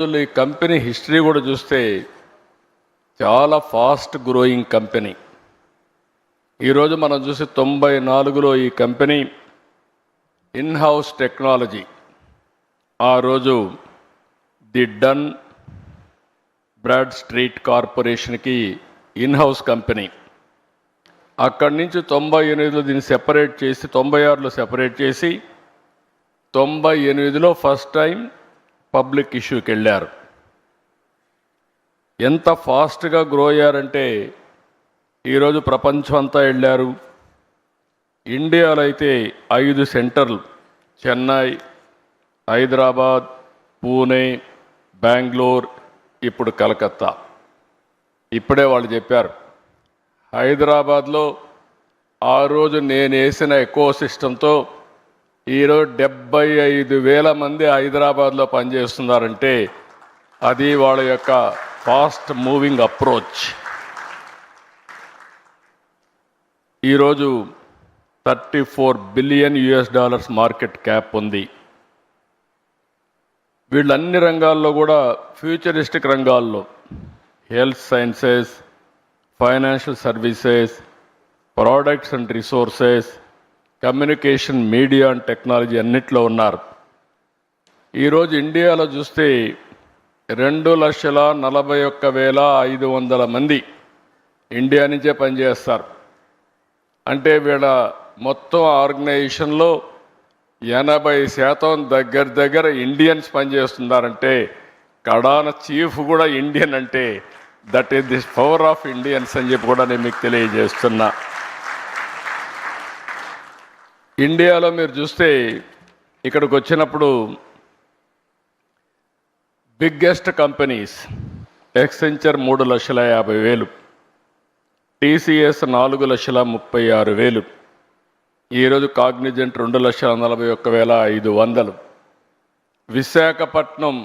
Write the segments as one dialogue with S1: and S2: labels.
S1: ఈ company history కూడా చూస్తే చాలా ఫాస్ట్ గ్రోయింగ్ కంపెనీ. ఈరోజు మనం చూసి తొంభై నాలుగులో ఈ కంపెనీ ఇన్ హౌస్ టెక్నాలజీ. ఆ రోజు ది డన్ బ్రాడ్ స్ట్రీట్ కార్పొరేషన్కి ఇన్ హౌస్ కంపెనీ. అక్కడి నుంచి తొంభై ఎనిమిదిలో దీన్ని సెపరేట్ చేసి తొంభై ఆరులో సెపరేట్ చేసి తొంభై ఎనిమిదిలో ఫస్ట్ టైం పబ్లిక్ ఇష్యూకి వెళ్ళారు ఎంత ఫాస్ట్గా గ్రో అయ్యారంటే ఈరోజు ప్రపంచం అంతా వెళ్ళారు ఇండియాలో అయితే ఐదు సెంటర్లు చెన్నై హైదరాబాద్ పూణే బెంగళూరు ఇప్పుడు కలకత్తా. ఇప్పుడే వాళ్ళు చెప్పారు హైదరాబాద్లో ఆ రోజు నేను వేసిన ఎకో సిస్టంతో ఈరోజు డెబ్బై ఐదు వేల మంది హైదరాబాద్లో పనిచేస్తున్నారంటే అది వాళ్ళ యొక్క ఫాస్ట్ మూవింగ్ అప్రోచ్. ఈరోజు thirty four billion US dollars market cap ఉంది. వీళ్ళు అన్ని రంగాల్లో కూడా ఫ్యూచరిస్టిక్ రంగాల్లో health sciences financial services products and resources communication media and technology అన్నిట్లో ఉన్నారు. ఈరోజు ఇండియాలో చూస్తే రెండు లక్షల నలభై ఒక్క వేల ఐదు వందల మంది ఇండియా నుంచే పనిచేస్తారు. అంటే వీళ్ళ మొత్తం ఆర్గనైజేషన్లో ఎనభై శాతం దగ్గర దగ్గర ఇండియన్స్ పనిచేస్తున్నారంటే కడాన చీఫ్ కూడా ఇండియన్ అంటే that is this power of Indians అని చెప్పి కూడా నేను మీకు తెలియజేస్తున్నా. ఇండియాలో మీరు చూస్తే ఇక్కడికి వచ్చినప్పుడు బిగ్గెస్ట్ కంపెనీస్ ఎక్సెంచర్ మూడు లక్షల యాభై వేలు టీసీఎస్ నాలుగు లక్షల ముప్పై ఆరు వేలు ఈరోజు కాగ్నిజెంట్ రెండు లక్షల నలభై ఒక్క వేల ఐదు వందలు. విశాఖపట్నం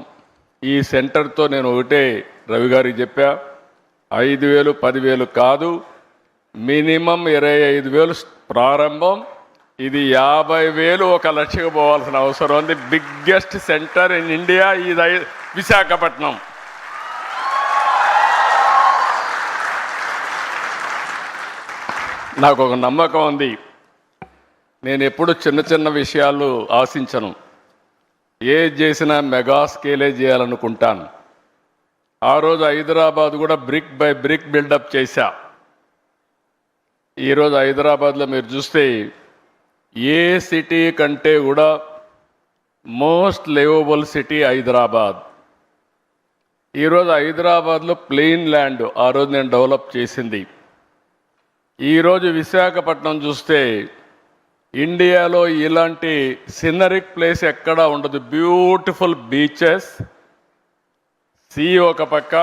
S1: ఈ సెంటర్తో నేను ఒకటే రవి గారికి చెప్పా ఐదు వేలు పదివేలు కాదు మినిమం ఇరవై ఐదు వేలు ప్రారంభం ఇది యాభై వేలు ఒక లక్షకు పోవాల్సిన అవసరం ఉంది. బిగ్గెస్ట్ సెంటర్ ఇన్ ఇండియా ఇది విశాఖపట్నం. నాకు ఒక నమ్మకం ఉంది. నేను ఎప్పుడు చిన్న చిన్న విషయాలు ఆశించను. ఏది చేసినా మెగా స్కేలే చేయాలనుకుంటాను. ఆ రోజు హైదరాబాద్ కూడా బ్రిక్ బై బ్రిక్ బిల్డప్ చేశా. ఈరోజు హైదరాబాద్లో మీరు చూస్తే ఏ సిటీ కంటే కూడా మోస్ట్ లివబుల్ సిటీ హైదరాబాద్. ఈరోజు హైదరాబాద్లో ప్లెయిన్ ల్యాండ్ ఆ రోజు నేను డెవలప్ చేసింది. ఈరోజు విశాఖపట్నం చూస్తే ఇండియాలో ఇలాంటి సినరిక్ ప్లేస్ ఎక్కడా ఉండదు. బ్యూటిఫుల్ బీచెస్ సీ ఒక పక్క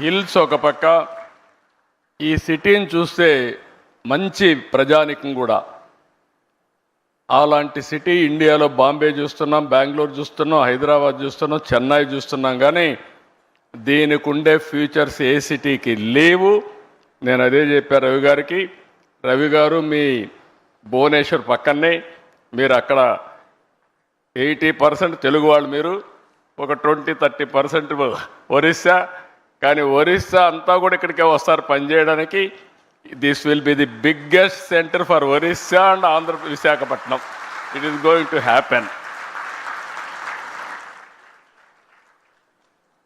S1: హిల్స్ ఒక పక్క. ఈ సిటీని చూస్తే మంచి ప్రజానికం కూడా. అలాంటి సిటీ ఇండియాలో బాంబే చూస్తున్నాం బెంగళూరు చూస్తున్నాం హైదరాబాద్ చూస్తున్నాం చెన్నై చూస్తున్నాం. కానీ దీనికి ఉండే ఫ్యూచర్స్ ఏ సిటీకి లేవు. నేను అదే చెప్పా రవి గారికి. రవి గారు మీ భువనేశ్వర్ పక్కనే మీరు అక్కడ ఎయిటీ పర్సెంట్ తెలుగు వాళ్ళు మీరు. ఒక ట్వంటీ థర్టీ పర్సెంట్ ఒరిస్సా. కానీ ఒరిస్సా అంతా కూడా ఇక్కడికే వస్తారు పనిచేయడానికి this will be the biggest centre for Orissa and Andhra Visakhapatnam it is going to happen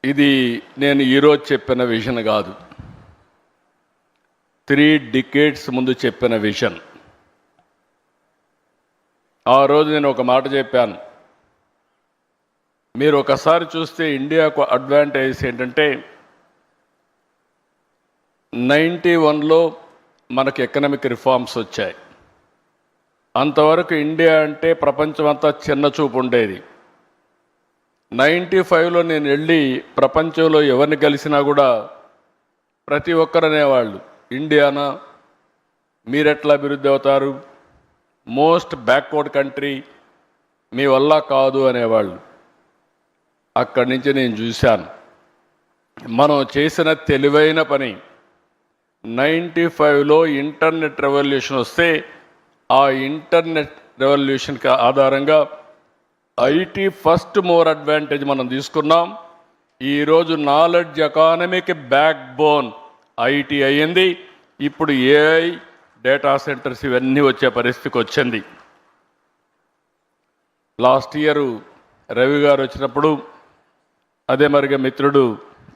S1: ఇది నేను ఈరోజు చెప్పిన విజన్ కాదు. త్రీ డికేట్స్ ముందు చెప్పిన విజన్ ఆ రోజు నేను ఒక మాట చెప్పాను. మీరు ఒకసారి చూస్తే ఇండియాకు అడ్వాంటేజ్ ఏంటంటే నైంటీ వన్లో మనకు ఎకనామిక్ రిఫార్మ్స్ వచ్చాయి. అంతవరకు ఇండియా అంటే ప్రపంచం అంతా చిన్న చూపు ఉండేది. నైంటీ ఫైవ్లో నేను వెళ్ళి ప్రపంచంలో ఎవరిని కలిసినా కూడా ప్రతి ఒక్కరనేవాళ్ళు ఇండియానా? మీరెట్లా అభివృద్ధి అవుతారు? మోస్ట్ బ్యాక్వర్డ్ కంట్రీ మీ వల్ల కాదు అనేవాళ్ళు. అక్కడి నుంచి నేను చూశాను. మనం చేసిన తెలివైన పని నైంటీ ఫైవ్లో ఇంటర్నెట్ రెవల్యూషన్ వస్తే ఆ ఇంటర్నెట్ రెవల్యూషన్కి ఆధారంగా ఐటీ ఫస్ట్ మోర్ అడ్వాంటేజ్ మనం తీసుకున్నాం. ఈరోజు నాలెడ్జ్ ఎకానమీకి బ్యాక్ బోన్ ఐటీ అయ్యింది. ఇప్పుడు ఏఐ డేటా సెంటర్స్ ఇవన్నీ వచ్చే పరిస్థితికి వచ్చింది. లాస్ట్ ఇయర్ రవి గారు వచ్చినప్పుడు అదే మరిగా మిత్రుడు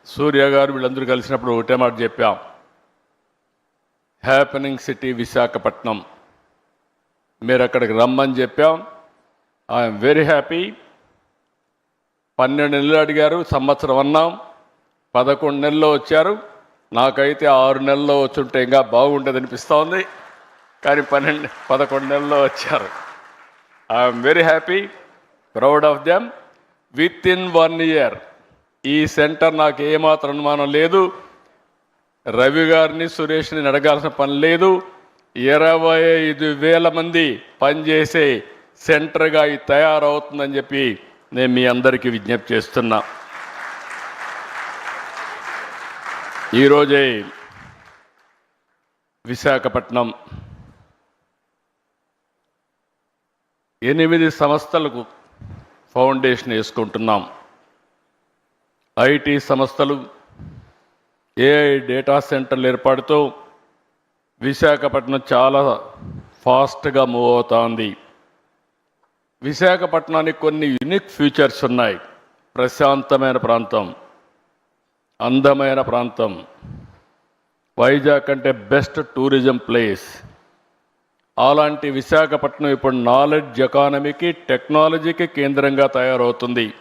S1: సూర్య గారు వీళ్ళందరూ కలిసినప్పుడు ఒకటే మాట చెప్పాం. హ్యాపెనింగ్ సిటీ విశాఖపట్నం మీరు అక్కడికి రమ్మని చెప్పాం. ఐఎమ్ వెరీ హ్యాపీ పన్నెండు నెలలు అడిగారు సంవత్సరం అన్నాం. పదకొండు నెలల్లో వచ్చారు. నాకైతే ఆరు నెలల్లో వచ్చుంటే ఇంకా బాగుండేది అనిపిస్తూ ఉంది కానీ పన్నెండు పదకొండు నెలల్లో వచ్చారు. I'm very happy proud of them with in one year ఈ సెంటర్ నాకు ఏమాత్రం అనుమానం లేదు. రవి గారిని సురేష్ని అడగాల్సిన పని లేదు. ఇరవై ఐదు వేల మంది పనిచేసే సెంటర్గా ఇది తయారవుతుందని చెప్పి నేను మీ అందరికీ విజ్ఞప్తి చేస్తున్నా. ఈరోజే విశాఖపట్నం ఎనిమిది సంస్థలకు ఫౌండేషన్ వేసుకుంటున్నాం. ఐటీ సంస్థలు ఏఐ డేటా సెంటర్లు ఏర్పాటుతో విశాఖపట్నం చాలా ఫాస్ట్గా మూవ్ అవుతోంది. విశాఖపట్నానికి కొన్ని యునిక్ ఫీచర్స్ ఉన్నాయి. ప్రశాంతమైన ప్రాంతం అందమైన ప్రాంతం వైజాగ్ అంటే బెస్ట్ టూరిజం ప్లేస్. అలాంటి విశాఖపట్నం ఇప్పుడు నాలెడ్జ్ ఎకానమీకి టెక్నాలజీకి కేంద్రంగా తయారవుతుంది.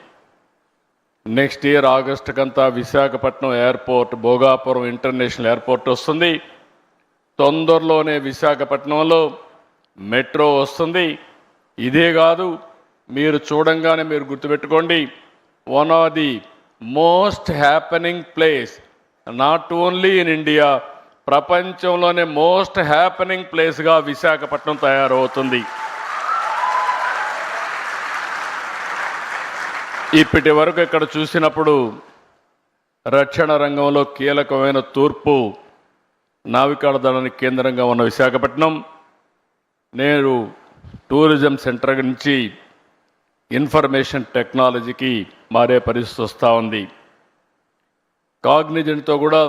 S1: Next year ఆగస్టుకంతా Visakhapatnam airport Bhogapuram international airport వస్తుంది. తొందరలోనే విశాఖపట్నంలో మెట్రో వస్తుంది. ఇదే కాదు మీరు చూడంగానే మీరు గుర్తుపెట్టుకోండి one of the most happening place not only in India ప్రపంచంలోనే మోస్ట్ హ్యాపెనింగ్ ప్లేస్గా విశాఖపట్నం తయారవుతుంది. ఇప్పటి వరకు ఇక్కడ చూసినప్పుడు రక్షణ రంగంలో కీలకమైన తూర్పు నావికాడ దళానికి కేంద్రంగా ఉన్న విశాఖపట్నం నేను టూరిజం సెంటర్ నుంచి ఇన్ఫర్మేషన్ టెక్నాలజీకి మారే పరిస్థితి వస్తూ ఉంది. కాగ్నిజెంట్తో కూడా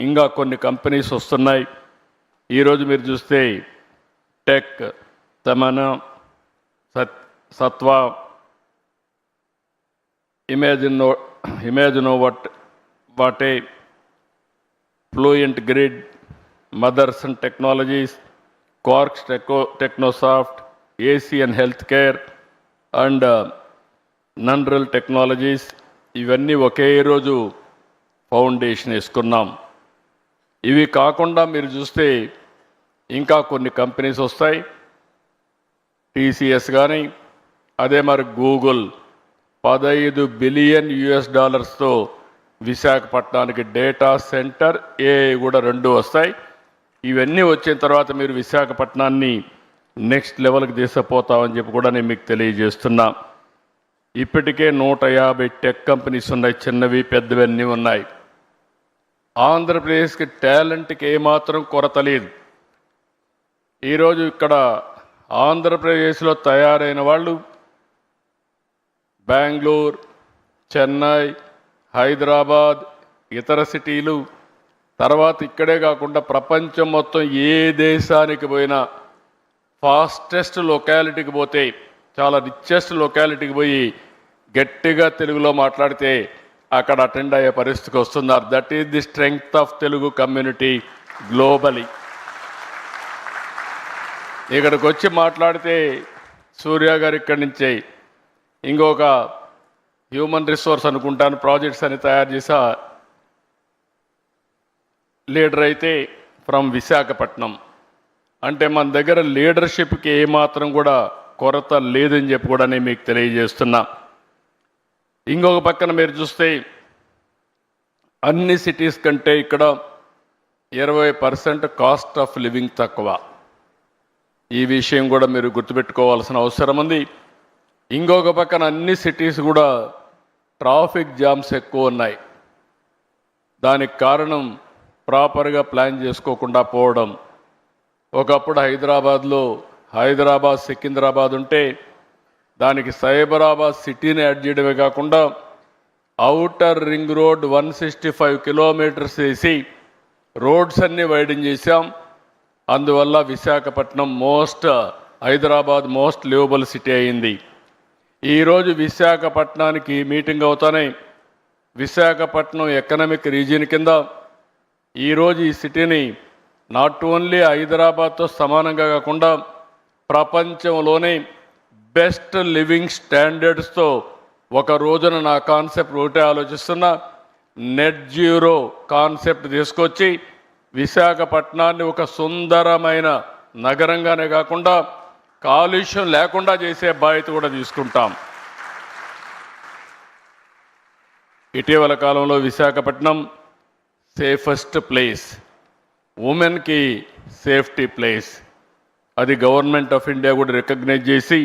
S1: ఇంకా కొన్ని కంపెనీస్ వస్తున్నాయి. ఈరోజు మీరు చూస్తే టెక్ తమన సత్ సత్వ ఇమేజినో ఇమాజినో వాట్ వాటే ఫ్లూయెంట్ గ్రిడ్ మదర్స్ and technologies quarks టెకో technosoft Asian health care and నన్రల్ technologies ఇవన్నీ ఒకే రోజు ఫౌండేషన్ వేసుకున్నాం. ఇవి కాకుండా మీరు చూస్తే ఇంకా కొన్ని కంపెనీస్ వస్తాయి. టీసీఎస్ కానీ అదే మరి గూగుల్ పదహైదు బిలియన్ యుఎస్ డాలర్స్తో విశాఖపట్నానికి డేటా సెంటర్ ఏఐ కూడా రెండు వస్తాయి. ఇవన్నీ వచ్చిన తర్వాత మీరు విశాఖపట్నాన్ని నెక్స్ట్ లెవెల్కి తీసుకుపోతామని చెప్పి కూడా నేను మీకు తెలియజేస్తున్నా. ఇప్పటికే నూట యాభై టెక్ కంపెనీస్ ఉన్నాయి చిన్నవి పెద్దవి అన్నీ ఉన్నాయి. ఆంధ్రప్రదేశ్కి టాలెంట్కి ఏమాత్రం కొరత లేదు. ఈరోజు ఇక్కడ ఆంధ్రప్రదేశ్లో తయారైన వాళ్ళు బెంగళూరు చెన్నై హైదరాబాద్ ఇతర సిటీలు. తర్వాత ఇక్కడే కాకుండా ప్రపంచం మొత్తం ఏ దేశానికి పోయినా ఫాస్టెస్ట్ లొకాలిటీకి పోతే చాలా రిచెస్ట్ లొకాలిటీకి పోయి గట్టిగా తెలుగులో మాట్లాడితే అక్కడ అటెండ్ అయ్యే పరిస్థితికి వస్తున్నారు. That is the strength of Telugu community globally ఇక్కడికి వచ్చి మాట్లాడితే సూర్య గారు ఇక్కడి నుంచే ఇంకొక హ్యూమన్ రిసోర్స్ అనుకుంటాను ప్రాజెక్ట్స్ అని తయారు చేసా లీడర్ అయితే ఫ్రమ్ విశాఖపట్నం. అంటే మన దగ్గర లీడర్షిప్కి ఏమాత్రం కూడా కొరత లేదని చెప్పి కూడా నేను మీకు తెలియజేస్తున్నా. ఇంకొక పక్కన మీరు చూస్తే అన్ని సిటీస్ కంటే ఇక్కడ ఇరవై పర్సెంట్ కాస్ట్ ఆఫ్ లివింగ్ తక్కువ. ఈ విషయం కూడా మీరు గుర్తుపెట్టుకోవాల్సిన అవసరం ఉంది. ఇంకొక పక్కన అన్ని సిటీస్ కూడా ట్రాఫిక్ జామ్స్ ఎక్కువ ఉన్నాయి. దానికి కారణం ప్రాపర్గా ప్లాన్ చేసుకోకుండా పోవడం. ఒకప్పుడు హైదరాబాద్లో హైదరాబాద్ సికింద్రాబాద్ ఉంటే దానికి సైబరాబాద్ సిటీని యాడ్ చేయడమే కాకుండా outer ring road one sixty five kilometres వేసి రోడ్స్ అన్ని వైడింగ్ చేశాం. అందువల్ల Visakhapatnam most Hyderabad most liveable city అయింది. ఈరోజు విశాఖపట్నానికి మీటింగ్ అవుతానే. విశాఖపట్నం ఎకనామిక్ రీజియన్ కింద ఈరోజు ఈ సిటీని నాట్ ఓన్లీ హైదరాబాద్తో సమానంగా కాకుండా ప్రపంచంలోనే బెస్ట్ లివింగ్ స్టాండర్డ్స్తో ఒక రోజున నా కాన్సెప్ట్ ఒకటే ఆలోచిస్తున్నా. నెట్ జీరో కాన్సెప్ట్ తీసుకొచ్చి విశాఖపట్నాన్ని ఒక సుందరమైన నగరంగానే కాకుండా కాలుష్యం లేకుండా చేసే బాధ్యత కూడా తీసుకుంటాం. ఇటీవల కాలంలో విశాఖపట్నం సేఫెస్ట్ ప్లేస్ ఉమెన్కి సేఫ్టీ ప్లేస్. అది గవర్నమెంట్ ఆఫ్ ఇండియా కూడా రికగ్నైజ్ చేసి